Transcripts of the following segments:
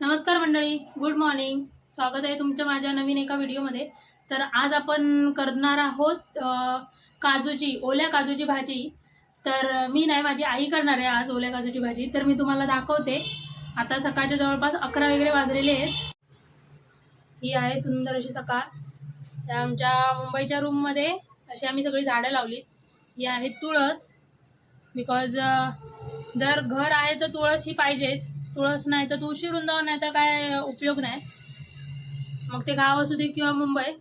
नमस्कार मंडळी good morning स्वागत आहे तुमच्या माझ्या नवीन एका व्हिडिओमध्ये. तर आज आपण करणार आहोत काजूची ओल्या काजूची भाजी. तर मी नाही माझी आई करणार आहे आज ओल्या काजूची भाजी. तर मी तुम्हाला दाखवते. आता सकाळच्या जवळपास अकरा वगैरे वाजलेले आहेत. ही आहे सुंदर अशी सकाळ. आमच्या मुंबईच्या रूममध्ये अशी आम्ही सगळी झाडं लावली ही आहे तुळस. बिकॉज जर घर आहे तर तुळस ही पाहिजेच. तुळस नाही तर तुळशी वृंदावन नाही तर काय उपयोग नाही. मग ते गाव असू दे किंवा मुंबई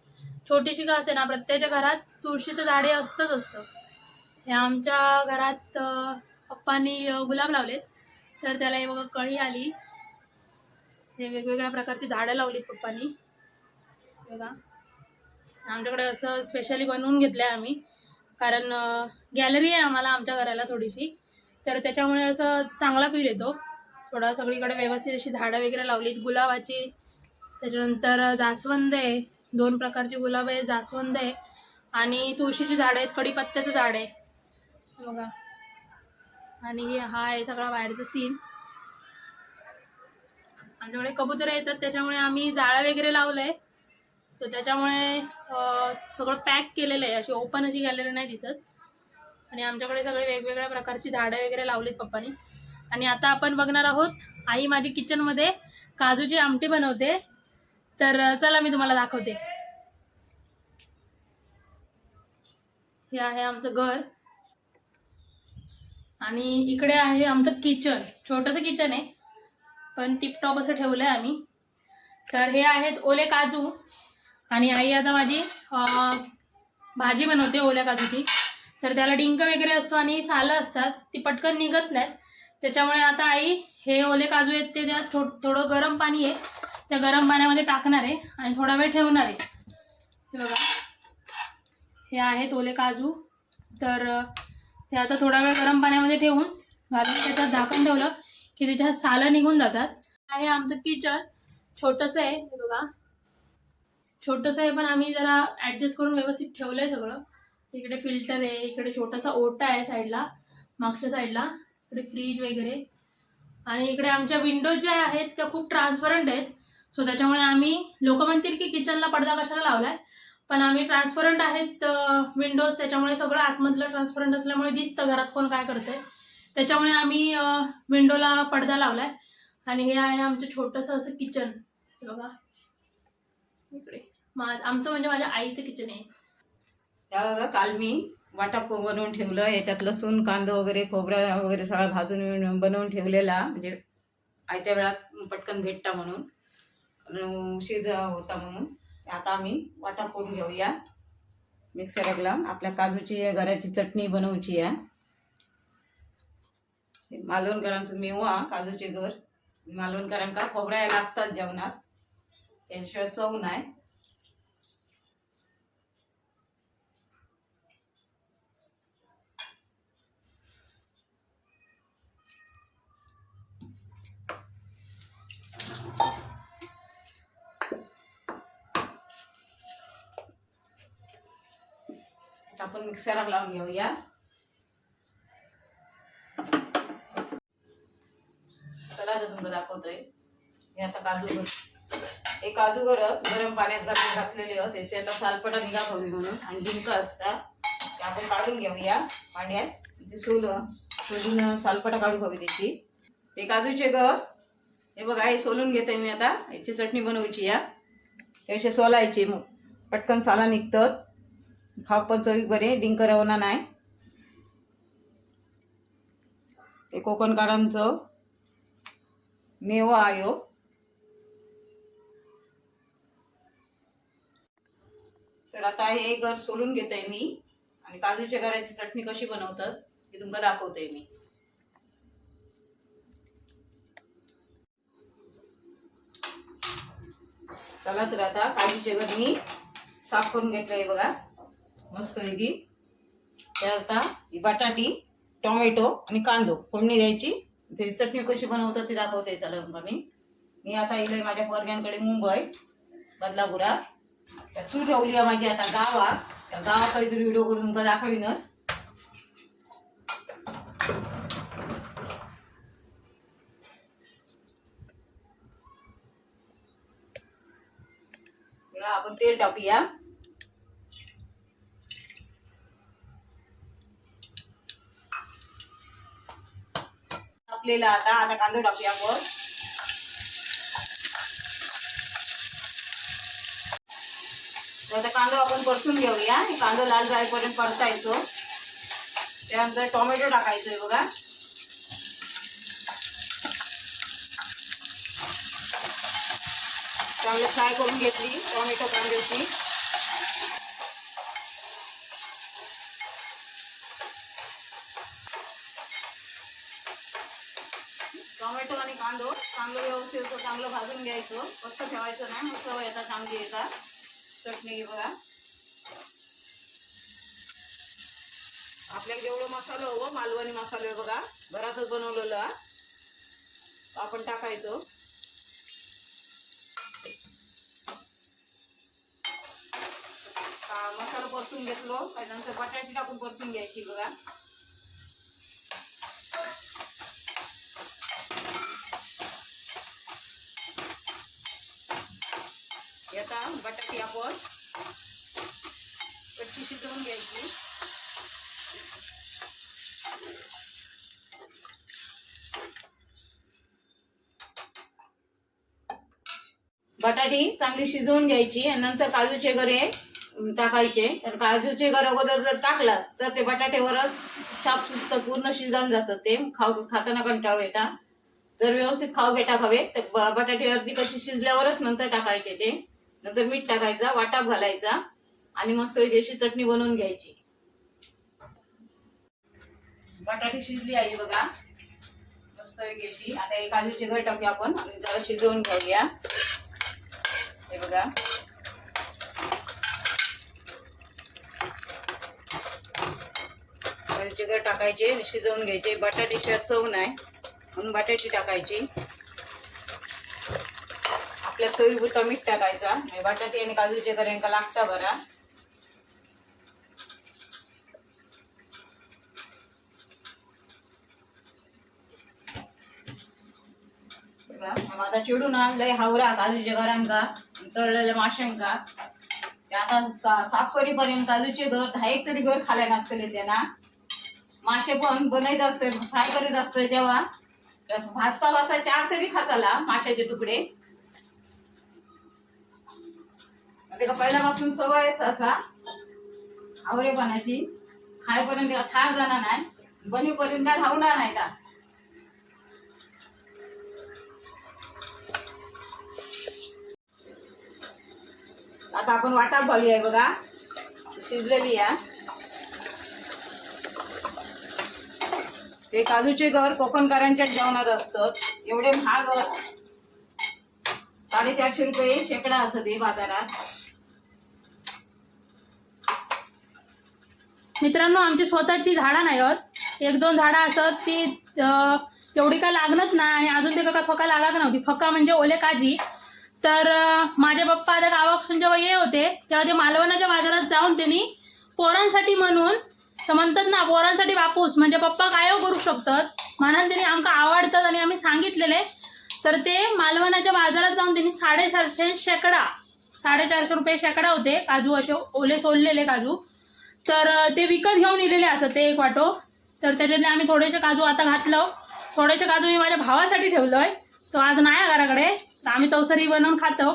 छोटीशी का असे ना प्रत्येकाच्या घरात तुळशीचं झाडे असतंच असतं. हे आमच्या घरात पप्पांनी गुलाब लावलेत. तर त्याला हे बघा कळी आली. हे वेगवेगळ्या प्रकारची झाडं लावलीत पप्पांनी. बघा. आमच्याकडे असं स्पेशली बनवून घेतलं आहे आम्ही. कारण गॅलरी आहे आम्हाला आमच्या घराला थोडीशी. तर त्याच्यामुळे असं चांगला फील येतो. थोडा सगळीकडे व्यवस्थित अशी झाडं वगैरे लावलीत. गुलाबाची त्याच्यानंतर जास्वंद आहे दोन प्रकारची गुलाब आहे जास्वंद आहे आणि तुळशीची झाडं आहेत कडीपत्त्याचं झाड आहे. बघा. आणि हा आहे सगळा बाहेरचा सीन आमच्याकडे कबूतर येतात त्याच्यामुळे आम्ही जाळं वगैरे लावलं आहे सो त्याच्यामुळे सगळं पॅक केलेलं आहे. अशी ओपन अशी गॅलरी नाही दिसत. आणि आमच्याकडे सगळे वेगवेगळ्या प्रकारची झाडं वगैरे लावलीत पप्पानी. आणि आता आपण बघणार आहोत आई माझी किचनमध्ये काजूची आमटी बनवते. तर चला मी तुम्हाला दाखवते. हे आहे आमचं घर. आणि इकडे आहे आमचं किचन छोटंसं किचन आहे पण टिपटॉप असं ठेवलं आहे आम्ही. तर हे आहेत ओले काजू. आणि आई आता माझी भाजी बनवते ओल्या काजूची. तर त्याला डिंक वगैरे असतो आणि सालं असतात ती पटकन निघत नाहीत. त्याच्यामुळे आता आई हे ओले काजू आहेत ते त्यात थो थोडं गरम पाणी आहे. त्या गरम पाण्यामध्ये टाकणार आहे आणि थोडा वेळ ठेवणार आहे. हे बघा. हे आहेत ओले काजू. तर ते आता थोडा वेळ गरम पाण्यामध्ये ठेवून घालून त्याच्यात झाकण ठेवलं की त्याच्यात सालं निघून जातात. आहे आमचं किचन. छोटंसं आहे हे बघा. छोटंसं आहे पण आम्ही जरा ॲडजस्ट करून व्यवस्थित ठेवलं आहे सगळं. इकडे फिल्टर आहे इकडे छोटासा ओटा आहे साईडला मागच्या साईडला इकडे फ्रीज वगैरे. आणि इकडे आमच्या विंडोज ज्या आहेत त्या खूप ट्रान्सपरंट आहेत. सो त्याच्यामुळे आम्ही लोक म्हणतील की किचनला पडदा कशाला लावलाय? पण आम्ही ट्रान्सपरंट आहेत विंडोज त्याच्यामुळे सगळं आतमधलं ट्रान्सपरंट असल्यामुळे दिसतं घरात कोण काय करतंय. त्याच्यामुळे आम्ही विंडोला पडदा लावलाय. आणि हे आहे आमचं छोटंसं असं किचन बघा. इकडे. मा आमचं म्हणजे माझ्या आईचं किचन आहे. काल मी वाटप बनवून ठेवलं. याच्यात लसूण कांदा वगैरे खोबरं वगैरे सगळं भाजून बनवून ठेवलेला. म्हणजे आयत्या वेळात पटकन भेटता म्हणून. उशीर होता म्हणून. आता आम्ही वाटप करून घेऊया. मिक्सरला आपल्या काजूची घराची चटणी बनवची आहे. मालवणकरांचं मेवा काजूचे घर. मालवणकरांका खोबऱ्या लागतात जेवणात. त्याशिवाय चव नाही. आपण मिक्सरला लावून घेऊया. चला आता तुमचं दाखवतोय. मी आता काजू गर हे काजू गर गरम पाण्यात घालून घातलेले होते आता सालपटा निघा हवी म्हणून. आणि डिंक असतात ते आपण काढून घेऊया. पाण्यात. ते सोल सोलून सालपटा काढू हवी त्याची. हे काजूचे गर हे बघा हे सोलून घेते मी आता. याची चटणी बनवायची या. असे सोलायचे मग. पटकन साला निघतात. खाव पण चवी बरे डिंक रवना नाही. ते कोकणकारांचं मेवा आयो हो. तर आता हे घर सोलून घेते मी. आणि काजूच्या घराची चटणी कशी बनवतात ते तुमका दाखवते मी. चला तर आता काजूचे घर मी साफ करून घेतलंय बघा. मस्त वेगळी त्यात आता ही बटाटी टोमॅटो आणि कांदो फोडणी द्यायची. त्याची चटणी कशी बनवतात ती दाखवते. चला मी. मी आता इले माझ्या पोरग्यांकडे मुंबई बदलापुरात त्या चू ठेवली आहे माझी आता गावात त्या गावाकडे तरी व्हिडिओ करून दाखवीनच. बघा आपण तेल टाकूया. टाकलेला आता आता कांदा टाकूया आपण. तर आता कांदा आपण परतून घेऊया. कांदा लाल जाईपर्यंत परतायचो. त्यानंतर टोमॅटो टाकायचोय बघा. चांगलं फ्राय करून घेतली टोमॅटो कांद्याची. टोमॅटो आणि कांदो चांगलं व्यवस्थित असं चांगलं भाजून घ्यायचं. फक्त ठेवायचं नाही मग चव येतात चांगली येतात चटणी बघा. आपल्याला जेवढं मसाला हवं मालवणी मसाला बघा. घरातच बनवलेलं. आपण टाकायचो हा, मसाला परतून घेतलो. त्याच्यानंतर बटाटी टाकून परतून घ्यायची बघा. येता आता बटाटी आपण कच्ची शिजवून घ्यायची. बटाटी चांगली शिजवून घ्यायची. आणि नंतर काजूचे गरे टाकायचे. तर काजूचे गर अगोदर जर टाकलास तर ते बटाट्यावरच साफ सुस्त पूर्ण शिजन जातं ते. खाऊ खाताना कंटाळ येतात जर व्यवस्थित खाऊ बेटा हवे तर बटाटे अर्धी कशी शिजल्यावरच नंतर टाकायचे ते. नंतर मीठ टाकायचा वाटाप घालायचा आणि मस्त अशी चटणी बनवून घ्यायची. बटाटे शिजली आहे बघा. मस्त अशी आता हे काजूचे घर टाकूया आपण आणि जरा शिजवून घेऊया. हे बघा. काजूचे घर टाकायचे शिजवून घ्यायचे. बटाट्याशिवाय चव नाही. म्हणून बटाटी टाकायची. आपल्या चवीपुरता मीठ टाकायचा. म्हणजे बटाटे आणि काजूचे यांना लागता बरा. बघा, आता चिडून आणलंय हावरा काजूच्या घरांका तळलेल्या माशांका. आता सा- साफ करीपर्यंत काजूचे घर दहा एक तरी घर खाल्या नसतले त्यांना. मासे पण बनवत असते फ्राय करीत असते तेव्हा. भाजता भाजता चार तरी खाताला माशाचे तुकडे. ते का पहिल्यापासून सवयच असा. आवरेपणाची. खायपर्यंत खार जाणार नाही. बनवीपर्यंत काय धावणार नाही का? आता आपण वाटा भरली आहे बघा. शिजलेली आहे. ते काजूचे घर कोकणकरांच्याच जेवणात असतं. एवढे महाग साडेचारशे रुपये शेकडा असत ते बाजारात. मित्रांनो आमची स्वतःची झाडं नाही आहेत. एक दोन झाडं असत ती तेवढी काय लागणत नाही आणि अजून ते काय फका लागत नव्हती. फका म्हणजे ओले काजी. तर माझे पप्पा आता गावापासून जेव्हा ये होते तेव्हा ते मालवणाच्या बाजारात जाऊन त्यांनी पोरांसाठी म्हणून तर म्हणतात ना पोरांसाठी बापूस. म्हणजे पप्पा काय करू शकतात. म्हणून त्यांनी आमका आवडतात आणि आम्ही सांगितलेले. तर ते मालवणाच्या बाजारात जाऊन त्यांनी साडेचारशे शेकडा साडेचारशे रुपये शेकडा होते. काजू असे ओले सोललेले काजू. तर ते विकत घेऊन इलेले असत ते एक वाटो. तर त्याच्यातले आम्ही थोडेसे काजू आता घातलं. थोडेसे काजू मी माझ्या भावासाठी ठेवलो आहे तो आज नाही आहे घराकडे तर आम्ही तवसरी बनवून खातो.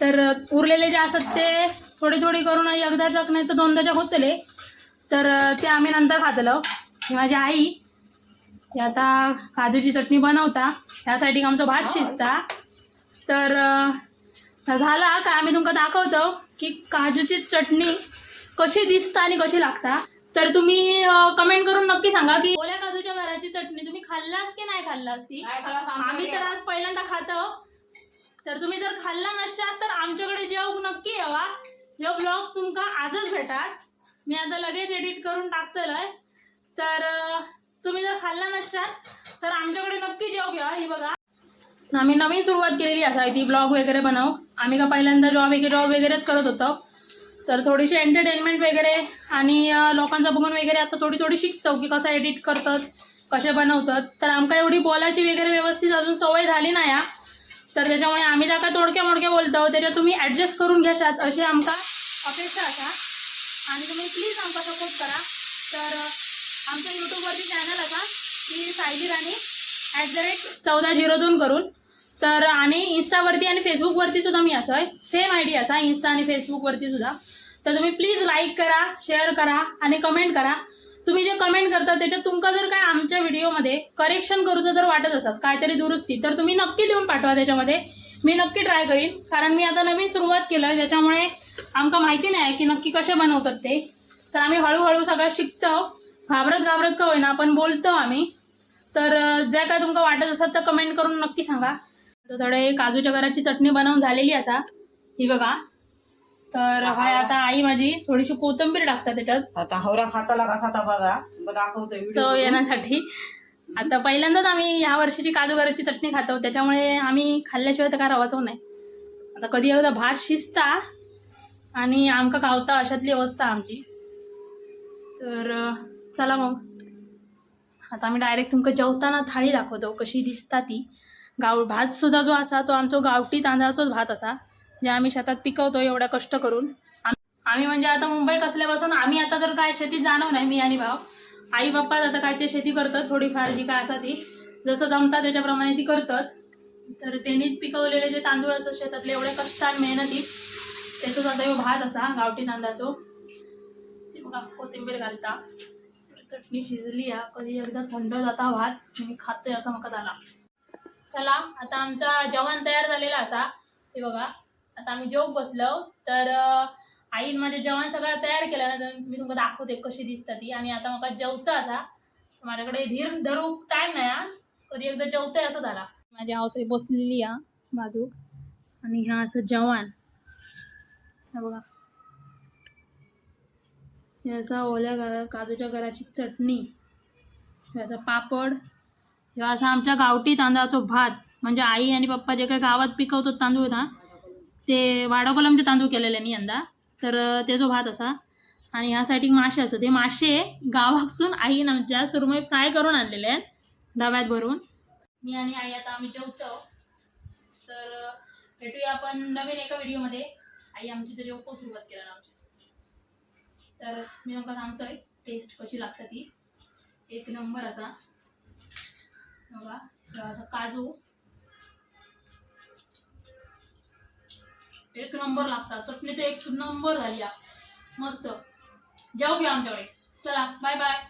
तर उरलेले जे असत ते थोडी थोडी करून एकदा जग नाही तर दोनदाच्या होतले. तर ते आम्ही नंतर खातलो. ही माझी आई ती आता काजूची चटणी बनवता. त्यासाठी आमचा भात शिजता. तर झाला का आम्ही तुमका दाखवतो की काजूची चटणी कशी दिसता आणि कशी लागता. तर तुम्ही कमेंट करून नक्की सांगा की ओल्या काजूच्या घराची चटणी तुम्ही खाल्लास की नाही खाल्लास ती? आम्ही. तर आज पहिल्यांदा खातो. तर तुम्ही जर खाल्ला नसतात तर आमच्याकडे जेव नक्की यावा. ह्यो ब्लॉग तुमका आजच भेटात मी आता लगेच एडिट करून टाकतलोय तर तुम्ही जर खाल्ला नसतात तर आमच्याकडे नक्की जेव घ्या ही बघा. आम्ही नवीन सुरुवात केलेली असा ती ब्लॉग वगैरे बनव. आम्ही का पहिल्यांदा जॉब वगैरे जॉब वगैरेच करत होतो. तर थोडीशी एंटरटेनमेंट वगैरे आणि लोकांचं बघून वगैरे आता थोडी थोडी शिकतो की कसं एडिट करतात कसे बनवतात. तर आमका एवढी बोलायची वगैरे व्यवस्थित अजून सवय झाली नाही या तर त्याच्यामुळे आम्ही जर का तोडक्या मोडक्या बोलतो त्याच्यात तुम्ही ॲडजस्ट करून घ्याशात अशी आमका अपेक्षा असा प्लीज आमचा सपोर्ट करा. तर आमच्या यूट्यूबवरती चॅनल असा की Sayali Rani at the rate चौदा झिरो दोन करून. तर आणि इन्स्टावरती आणि फेसबुकवरती सुद्धा मी असं आहे. सेम आय डी असा इन्स्टा आणि फेसबुकवरती सुद्धा. तर तुम्ही प्लीज लाईक करा शेअर करा आणि कमेंट करा. तुम्ही जे कमेंट करता त्याच्यात तुमका जर काय आमच्या व्हिडिओमध्ये करेक्शन करूचं जर वाटत असत काहीतरी दुरुस्ती तर तुम्ही नक्की लिहून पाठवा त्याच्यामध्ये. मी नक्की ट्राय करीन. कारण मी आता नवीन सुरुवात केलं आहे त्याच्यामुळे आमका माहिती नाही आहे की नक्की कसे बनवतात ते. तर आम्ही हळूहळू सगळं शिकतो. घाबरत घाबरत का होईना आपण बोलतो आम्ही. तर जे काय तुमका वाटत असत तर कमेंट करून नक्की सांगा. तर थोडे काजूच्या घराची चटणी बनवून झालेली असा. ही बघा. तर हाय आता आई माझी थोडीशी कोथिंबीर टाकतात त्याच्यात. आता हवरा खाताला कसा आता बघा. दाखवतोय चव येण्यासाठी. आता पहिल्यांदाच आम्ही ह्या वर्षीची काजू घराची चटणी खातो. त्याच्यामुळे आम्ही खाल्ल्याशिवाय तर काय राहायचो नाही. आता कधी एकदा भात शिजता आणि आमका गावता अशातली अवस्था आमची. तर चला मग. आता आम्ही डायरेक्ट तुमका जेवताना थाळी दाखवतो कशी दिसता ती. गाव भातसुद्धा जो असा तो आमचो गावठी तांदळाचोच भात असा जे आम्ही शेतात पिकवतो एवढ्या कष्ट करून. आम्ही म्हणजे आता मुंबईत असल्यापासून आम्ही आता तर काय शेतीत जाणव नाही मी आणि भाव आई बाप्पा आता काय ते शेती करतात थोडीफार जी काय असा ती. जसं जमतात त्याच्याप्रमाणे ती करतात. तर त्यांनीच पिकवलेले जे तांदूळ असतात शेतातले एवढे कष्ट आणि मेहनती त्याचोच आता भात असा गावठी तांदळाचो. कोथिंबीर घालता. चटणी शिजली हा कधी एकदा थंड जाता भात. मी खातोय असं म्हाका झाला चला आता आमचा जेवण तयार झालेला असा. हे बघा आता आम्ही जेवक बसलो. तर आईन माझे जेवण सगळं तयार केलं ना तर मी तुमका दाखवते कशी दिसता ती. आणि आता म्हाका जेवचा असा. माझ्याकडे धीर धरू टाईम नाही कधी एकदा जेवतोय असं झाला. माझी आवसाई बसलेली हा बाजू आणि ह्या असं जेवण. हे बघा. हे ओल्या घरा काजूच्या घराची चटणी हे पापड किंवा असा आमच्या गावठी तांदळाचं भात. म्हणजे आई आणि पप्पा जे काही गावात पिकवतात तांदूळ ना ते वाडोकलमचे तांदूळ केलेले नाही यंदा. तर त्याचो भात असा. आणि ह्यासाठी मासे असं ते मासे गावाकसून आईन आमच्या सुरमई फ्राय करून आणलेले आहेत डब्यात भरून. मी आणि आई आता आम्ही जेवतो. तर भेटूया आपण नवीन एका व्हिडिओमध्ये. आई आमची तर जेवको सुरुवात केला आमची. तर मी नका सांगतोय टेस्ट कशी लागते ती. एक नंबर असा. बघा असं काजू. एक नंबर लागतात. चटणी तर एक नंबर झाली मस्त. जाऊ घ्या आमच्याकडे. चला बाय बाय